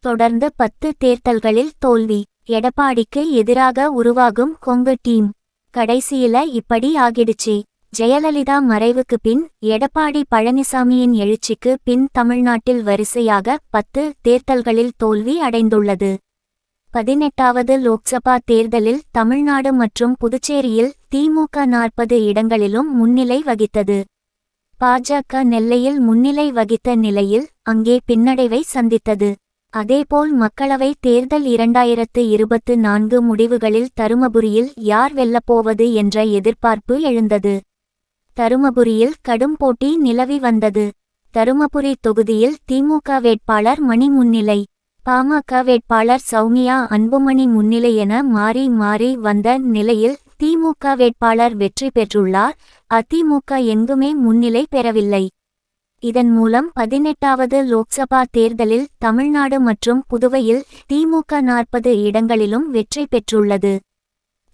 தொடர்ந்து பத்து தேர்தல்களில் தோல்வி எடப்பாடிக்கு எதிராக உருவாகும் கொங்கு டீம். கடைசியில இப்படி ஆகிடுச்சு. ஜெயலலிதா மறைவுக்கு பின் எடப்பாடி பழனிசாமியின் எழுச்சிக்கு பின் தமிழ்நாட்டில் வரிசையாக பத்து தேர்தல்களில் தோல்வி அடைந்துள்ளது. பதினெட்டாவது லோக்சபா தேர்தலில் தமிழ்நாடு மற்றும் புதுச்சேரியில் திமுக நாற்பது இடங்களிலும் முன்னிலை வகித்தது. பாஜக நெல்லையில் முன்னிலை வகித்த நிலையில் அங்கே பின்னடைவை சந்தித்தது. அதேபோல் மக்களவை தேர்தல் இரண்டாயிரத்து இருபத்து நான்கு முடிவுகளில் தருமபுரியில் யார் வெல்லப்போவது என்ற எதிர்பார்ப்பு எழுந்தது. தருமபுரியில் கடும் போட்டி நிலவி வந்தது. தருமபுரி தொகுதியில் திமுக வேட்பாளர் மணி முன்னிலை பாமக வேட்பாளர் சௌமியா அன்புமணி முன்னிலை என மாறி மாறி வந்த நிலையில் திமுக வேட்பாளர் வெற்றி பெற்றுள்ளார். அதிமுக எங்குமே முன்னிலை பெறவில்லை. இதன் மூலம் பதினெட்டாவது லோக்சபா தேர்தலில் தமிழ்நாடு மற்றும் புதுவையில் திமுக நாற்பது இடங்களிலும் வெற்றி பெற்றுள்ளது.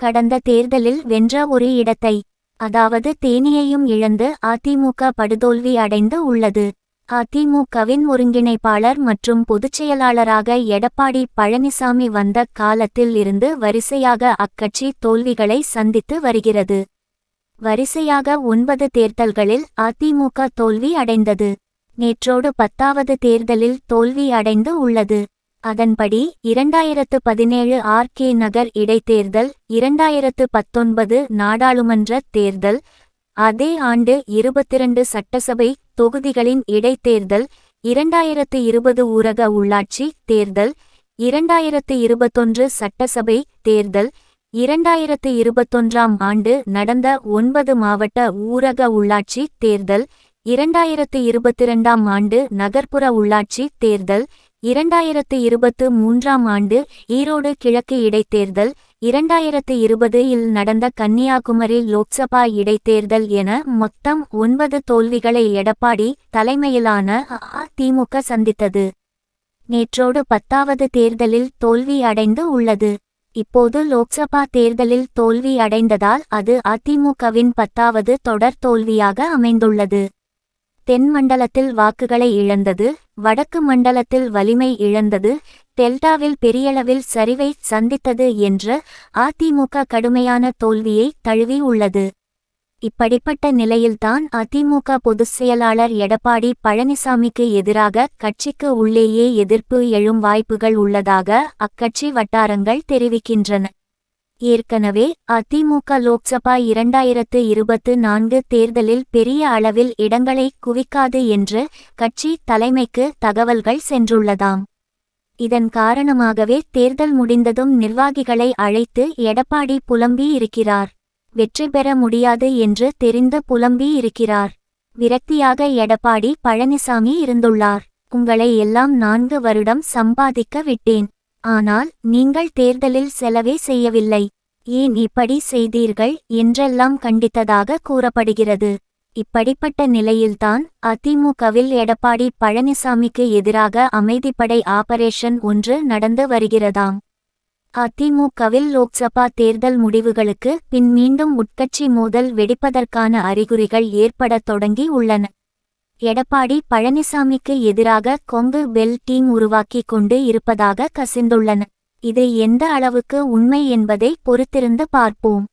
கடந்த தேர்தலில் வென்ற ஒரு இடத்தை அதாவது தேனியையும் இழந்து அதிமுக படுதோல்வி அடைந்து உள்ளது. அதிமுகவின் ஒருங்கிணைப்பாளர் மற்றும் பொதுச்செயலாளராக எடப்பாடி பழனிசாமி வந்த காலத்தில் இருந்து வரிசையாக அக்கட்சி தோல்விகளை சந்தித்து வருகிறது. வரிசையாக ஒன்பது தேர்தல்களில் அதிமுக தோல்வி அடைந்தது. நேற்றோடு பத்தாவது தேர்தலில் தோல்வி அடைந்து உள்ளது. அதன்படி இரண்டாயிரத்து பதினேழு ஆர். கே. நகர் இடைத்தேர்தல் இரண்டாயிரத்து பத்தொன்பது நாடாளுமன்ற தேர்தல் அதே ஆண்டு இருபத்திரண்டு சட்டசபை தொகுதிகளின் இடைத்தேர்தல் இரண்டாயிரத்து இருபது ஊரக உள்ளாட்சி தேர்தல் இரண்டாயிரத்து இருபத்தொன்று சட்டசபை தேர்தல் இரண்டாயிரத்து இருபத்தொன்றாம் ஆண்டு நடந்த ஒன்பது மாவட்ட ஊரக உள்ளாட்சி தேர்தல் இரண்டாயிரத்து இருபத்திரண்டாம் ஆண்டு நகர்ப்புற உள்ளாட்சி தேர்தல் இரண்டாயிரத்து இருபத்து மூன்றாம் ஆண்டு ஈரோடு கிழக்கு இடைத்தேர்தல் இரண்டாயிரத்து இருபது இல் நடந்த கன்னியாகுமரி லோக்சபா இடைத்தேர்தல் என மொத்தம் ஒன்பது தோல்விகளை எடப்பாடி தலைமையிலான அதிமுக சந்தித்தது. நேற்றோடு பத்தாவது தேர்தலில் தோல்வி அடைந்து உள்ளது. இப்போது லோக்சபா தேர்தலில் தோல்வி அடைந்ததால் அது அதிமுகவின் பத்தாவது தொடர் தோல்வியாக அமைந்துள்ளது. தென் மண்டலத்தில் வாக்குகளை இழந்தது வடக்கு மண்டலத்தில் வலிமை இழந்தது டெல்டாவில் பெரியளவில் சரிவை சந்தித்தது என்று அதிமுக கடுமையான தோல்வியை தழுவி உள்ளது. இப்படிப்பட்ட நிலையில்தான் அதிமுக பொதுச் செயலாளர் எடப்பாடி பழனிசாமிக்கு எதிராக கட்சிக்கு உள்ளேயே எதிர்ப்பு எழும் வாய்ப்புகள் உள்ளதாக அக்கட்சி வட்டாரங்கள் தெரிவிக்கின்றன. ஏற்கனவே அதிமுக லோக்சபா இரண்டாயிரத்து இருபத்து நான்கு தேர்தலில் பெரிய அளவில் இடங்களை குவிக்காது என்று கட்சி தலைமைக்கு தகவல்கள் சென்றுள்ளதாம். இதன் காரணமாகவே தேர்தல் முடிந்ததும் நிர்வாகிகளை அழைத்து எடப்பாடி புலம்பி இருக்கிறார் வெற்றி பெற முடியாது என்று தெரிந்து புலம்பி இருக்கிறார். விரக்தியாக எடப்பாடி பழனிசாமி இருந்துள்ளார். உங்களை எல்லாம் நான்கு வருடம் சம்பாதிக்க விட்டேன். ஆனால் நீங்கள் தேர்தலில் செலவே செய்யவில்லை. ஏன் இப்படி செய்தீர்கள்? என்றெல்லாம் கண்டித்ததாக கூறப்படுகிறது. இப்படிப்பட்ட நிலையில்தான் அதிமுகவில் எடப்பாடி பழனிசாமிக்கு எதிராக அமைதிப்படை ஆபரேஷன் ஒன்று நடந்து வருகிறதாம். அதிமுகவில் லோக்சபா தேர்தல் முடிவுகளுக்கு பின் மீண்டும் உட்கட்சி மோதல் வெடிப்பதற்கான அறிகுறிகள் ஏற்படத் தொடங்கி உள்ளன. எடப்பாடி பழனிசாமிக்கு எதிராக கொங்கு பெல் டீம் உருவாக்கி கொண்டு இருப்பதாக கசிந்துள்ளன. இது எந்த அளவுக்கு உண்மை என்பதை பொறுத்திருந்து பார்ப்போம்.